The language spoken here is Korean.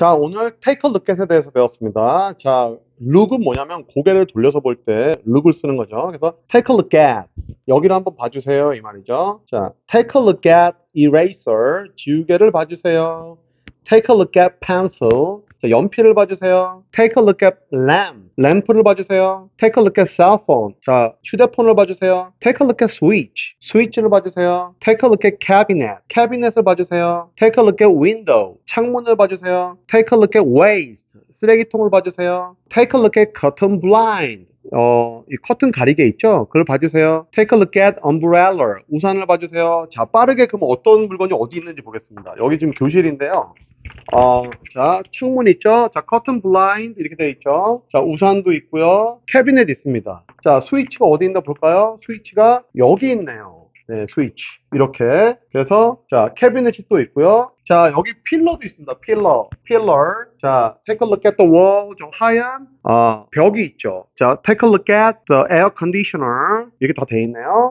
자, 오늘 look at에 대해서 배웠습니다. 자, look은 뭐냐면 고개를 돌려서 볼때 look을 쓰는 거죠. 그래서 look at 여기를 한번 봐주세요 이 말이죠. 자, take a look at eraser 지우개를 봐주세요. take a look at pencil 자, 연필을 봐주세요. take a look at lamp 램프를 봐주세요. take a look at cell phone 자, 휴대폰을 봐주세요. take a look at switch 스위치를 봐주세요. take a look at cabinet 캐비넷을 봐주세요. take a look at window 창문을 봐주세요. take a look at waste 쓰레기통을 봐주세요. take a look at curtain blind 어, 이 커튼 가리개 있죠? 그걸 봐주세요. Take a look at umbrella. 우산을 봐주세요. 자, 빠르게 그럼 어떤 물건이 어디 있는지 보겠습니다. 여기 지금 교실인데요. 어, 자, 창문 있죠? 자, 커튼 블라인드 이렇게 되어 있죠? 자, 우산도 있고요. 캐비넷 있습니다. 자, 스위치가 어디 있나 볼까요? 스위치가 여기 있네요. 네, 스위치. 이렇게. 그래서, 자, 캐비넷이 또 있고요. 자, 여기 필러도 있습니다. 필러. 필러. 자, take a look at the wall. 저 하얀, 어, 벽이 있죠. 자, take a look at the air conditioner. 이렇게 다 돼 있네요.